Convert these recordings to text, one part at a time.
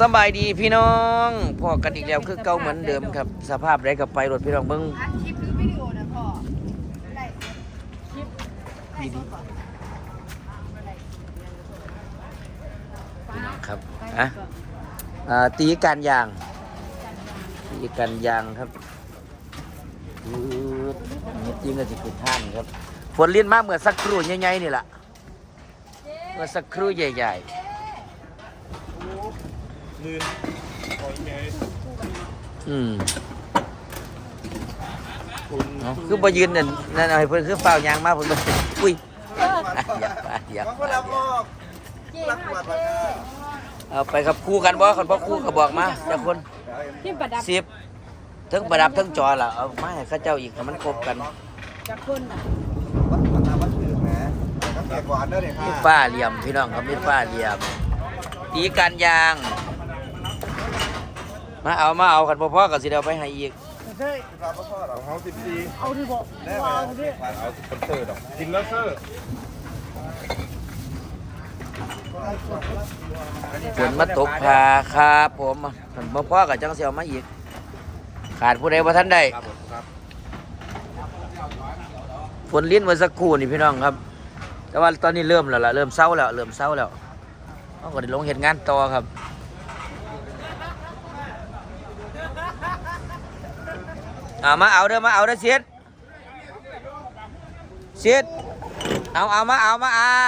สบายดีพี่น้องพอกันอีกแล้วคือเก่าเหมือนเดิมครับ สภาพไรกับไปรถพี่น้องเบิ้งอัดคลิปหรือวิดีโอนะพ่อไล่คลิปไล่สดก่อนพี่น้องครับอะอ่าตีการยาง ตีการยางครับอืดนี่ตีกันสิคือท่านครับฝนเลียนมากเมื่อสักครู่ใหญ่ๆนี่แหละเมื่อสักครู่ใหญ่ ลื่นปล่อยไงๆอืมคุณเอาคือบ่ยืนนั่นนั่นเอาให้เพิ่นคือเฝ้ายางมาเพิ่นบ่อุ้ยอะอย่าอะอย่ามันก็รับมอบรับหวัดบัตรเอาไปครับคู่กันบ่คนบ่คู่ก็บอกมาจักคนที่ประดับสิบทั้งประดับทั้งจอล่ะเอามาให้เข้าเจ้าอีกให้มันครบกันจากคนน่ะวัดวัดตามวัดถือแหมตั้งแต่ก่อนเด้อเนี่ยมีค่ะฝ้าเหลี่ยมพี่น้องครับมีฝ้าเหลี่ยมตีกันยาง มาเอามาเอากันพ่อๆก็สิเอาไปให้อีกใช่ครับพ่อเราเขาสิบสี่เอาที่บอกแน่ไหมเอาสปอนเซอร์ดอกกินแล้วเซอร์ฝนมาตกพาครับผมมันพ่อๆก็จังสิเอามาอีก ขาดผู้ใดบ่ทันได้ครับผมครับฝนลิ้นเมื่อสักครู่นี่พี่น้องครับ แต่ว่าตอนนี้เริ่มแล้วล่ะเริ่มเศร้าแล้ว เริ่มเศร้าแล้วเขาก็ได้ลงเห็นงานต่อครับ เอามาเอาเด้อมาเอาเด้อเสียดเสียดเอาเอามาเอามาเอา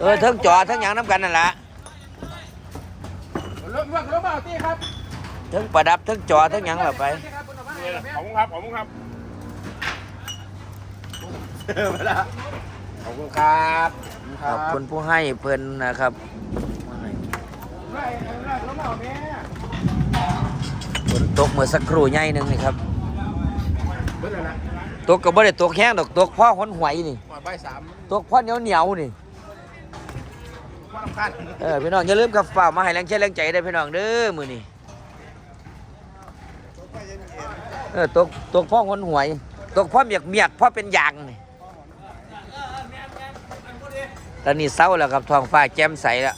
เออทั้งจอทั้งหยังน้ำกันนั่นแหละเริ่มเริ่มเริ่มเอาตีครับทั้งประดับทั้งจอทั้งหยังแบบไปขอบคุณครับขอบคุณครับเออมาละขอบคุณครับขอบคุณผู้ให้เพิ่นนะครับ ฝนตกเมื่อสักครู่ใหญ่หนึงนี่ครับเบิ่งเลยนะตกก็บ่ได้ตกแห้งดอกตกพ่อหนหวยนี่มาใบสามตกพ่อเหนียวเหนียวๆนี่ว่าลำคัญเออพี่น้องอย่าลืมกับฝ่ากมาให้แรงเชียร์แรงใจได้อพี่น้องเด้อมื้อนี้เออตกตกพ่อหนหวย ตกพ่อเมียกเมียกพ่อเป็นยางนี่ตอนนี้เศร้าแล้วครับท้องฟ้าแจ่มใสแล้ว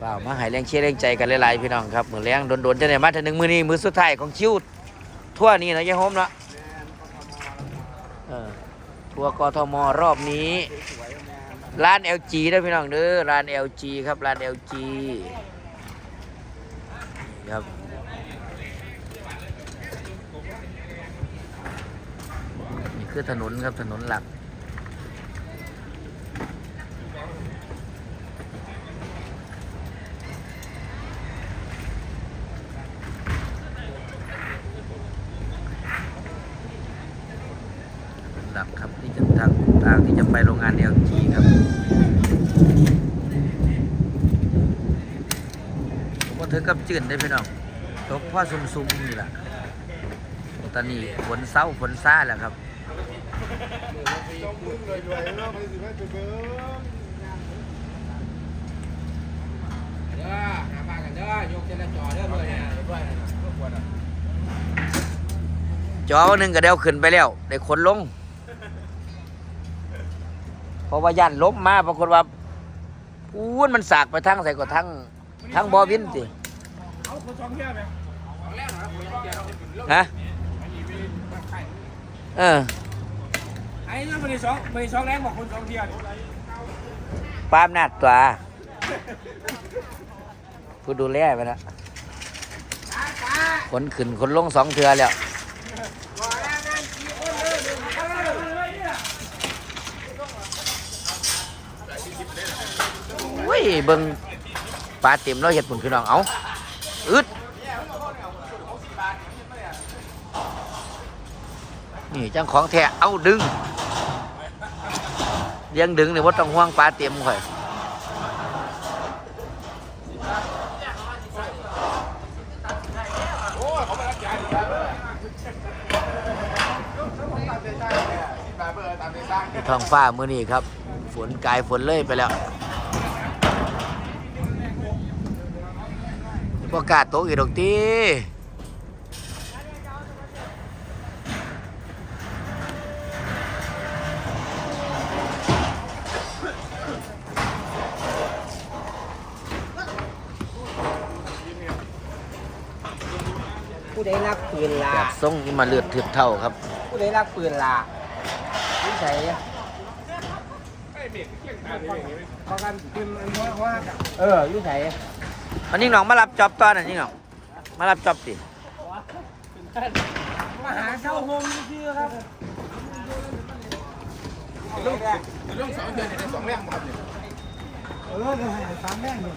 ฝ่ามาให้แรงเชียร์แรงใจกันหลายๆพี่น้องครับมื้อแรงโดนๆจะได้มาถึงหนึ่งมือนี้มือสุดท้ายของคิวทั่วนี้นะยายโฮมเนาะทัวร์กทมรอบนี้ร้าน LG นะพี่น้องเด้อร้าน LG ครับร้าน LG ครับนี่คือถนนครับถนนหลัก หลักครับที่จะทางทางที่จะไปโรงงาน LG ครับผมก็ถึงกับจืดได้พี่น้องตกพ่อซุ่มๆนี่แหละตอนนี้ฝนเศร้าฝนซ่าแล้วครับเด้อหาปลากันเด้อยกเจลจอเด้อเลยเนี่ยด้วยนะรบกวนอะจอหนึ่งก็เดียวขึ้นไปแล้ว ได้ขนลง เพราะว่าย่านล้มมาปรากฏว่าพูนมันสากไปทั้งใส่ก็ทั้งทั้งบอวินสิเอาคนสองเที่ยวไหมสองแล้วนะครับคนสองเที่ยวฮะเออไอ้เนี่ยมันสองมันสองแรงบอกคนสองเที่ยวปามนาดตัวผู้ดูแลไปแล้วขนขึ้นขนลงสองเทือแล้ว เบิ่งปลาเต็มแล้วเห็ดผุนพี่น้องเอาอึดนี่จังของแท้เอาดึงเลี้ยงดึงเนี่ยว่าต้องห่วงปลาเต็มข่อยท้องฟ้ามื้อนี้ครับ ฝนกายฝนเลยไปแล้ว บ่กล้าตกอีกดอกตีผู้ใดรักปืนล่ะแบบทรงนี่มาเลือดถึกเท่าครับ ผู้ใดรักปืนล่ะผู้ใดเพราะกันปือว่าเอออยู่ไหน อันนี้น้องมารับจอบตอนอันนี้น้องมารับจอบสิมาหาเช่าโฮมชื่อครับลูกลูกสองเดือนในสองแรกหมดเลยเออเดี๋ยวให้สามแม่งอยู่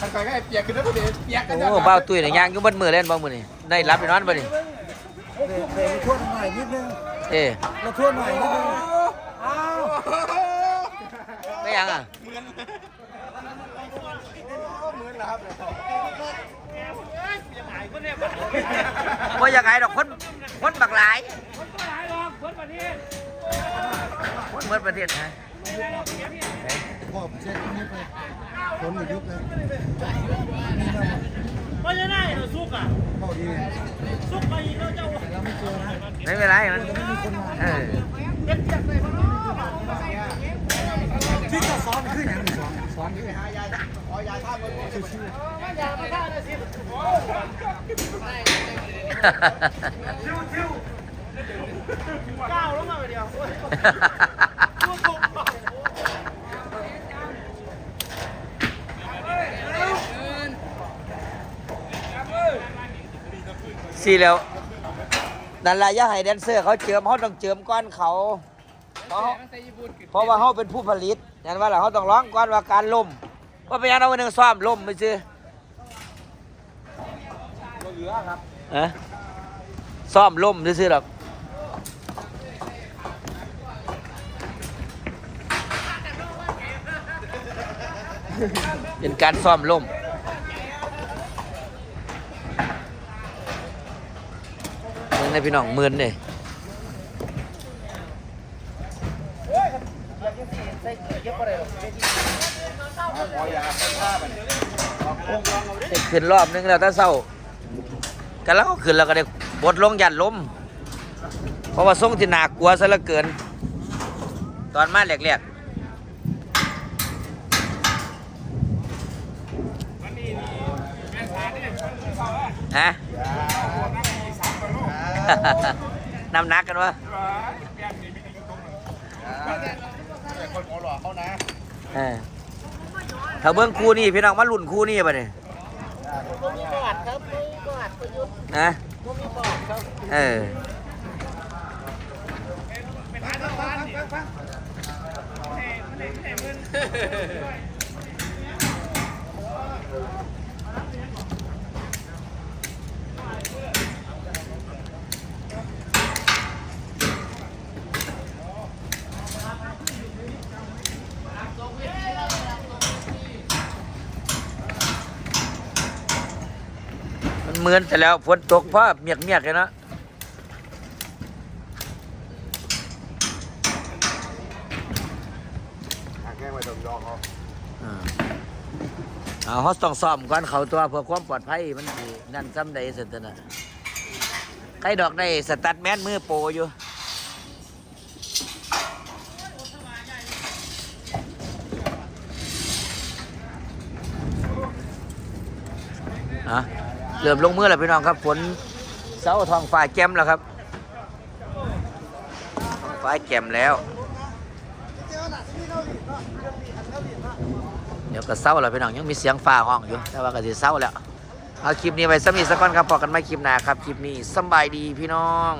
ทางไกลก็ไอ้เปียกขึ้นแล้วพอดีเปียกกันโอ้เบ้าตุ้ยเนี่ยย่างอยู่บนมือเล่นบ่มือนี่ได้รับไปนอนบ่นี่เบรกเบรกทวนหน่อยนิดนึงเอ๊ะเราทวนหน่อยนิดนึงอ้าวไม่ยังอะ เหมือนเหมือนแล้ว ครับว่ายังไงดอกคนคนบักหลายคนเมื่อประเทศฮะพ่อเช็คนี่ไปผลอยู่ยุบเลยไม่ได้ได้เหรอซุกอะพ่อดีซุกไปอีกแล้วเจ้าเราไม่เจอนะไม่เป็นไรมันเออ ที่จะซ้อนขึ้นอย่างนี้ซ้อนซ้อนขึ้นก้าวลงมาเดียวสี่แล้วนั่นแหละย่าให้แดนเซอร์เขาเจิมเขาต้องเจิมก้อนเขา เพราะเพราะว่าเขาเป็นผู้ผลิตนั่นว่าเราเขาต้องร้องก้อนว่าการล่มว่าเป็นยังเราวันหนึ่งซ้อมล่มไปซื้อเหลือครับฮะซ้อมล่มซื้อๆหรอกเป็นการซ้อมล่มเมืองในพี่น้องหมื่นเลย ได้ขึ้นรอบนึงแล้วถ้าเศร้ากันแล้วก็ขึ้นแล้วก็ได้บดลงยันล้ม เพราะว่าทรงที่หน่ากลัวซะเหลือเกิน ตอนมาแรกๆฮะนำหนักกันวะ คนหัวหล่อเขานะ เออถ้าเบิ้งคู่นี่พี่น้องมาลุ่นคู่นี่ป่ะเนี่ยผมมีประวัติครับมีประวัติประยุทธ์นะผมมีประวัติครับเออ มันเหมือนแต่แล้วฝนตกเพราะเมียกเมียกเลยเนาะแค่ไปดมยอเขาอ่าเอาเขาต้องซ้อมก่อนเขาตัวเพื่อความปลอดภัยมันสินั่นซ้ำใดเสร็จนะใครดอกได้สตัดแมนมือโปรอยู่ เริ่มลงมือแล้วพี่น้องครับฝนเสาทองฟ้าแจ่มแล้วครับท้องฟ้าแจ่มแล้ว เดี๋ยวก็เศร้าแล้วพี่น้องยังมีเสียงฟ้าห้องอยู่แต่ว่าก็สิเศร้าแล้วเอาคลิปนี้ไว้สมีสักก่อนครับพอกันไม่คลิปหน้าครับคลิปนี้สบายดีพี่น้อง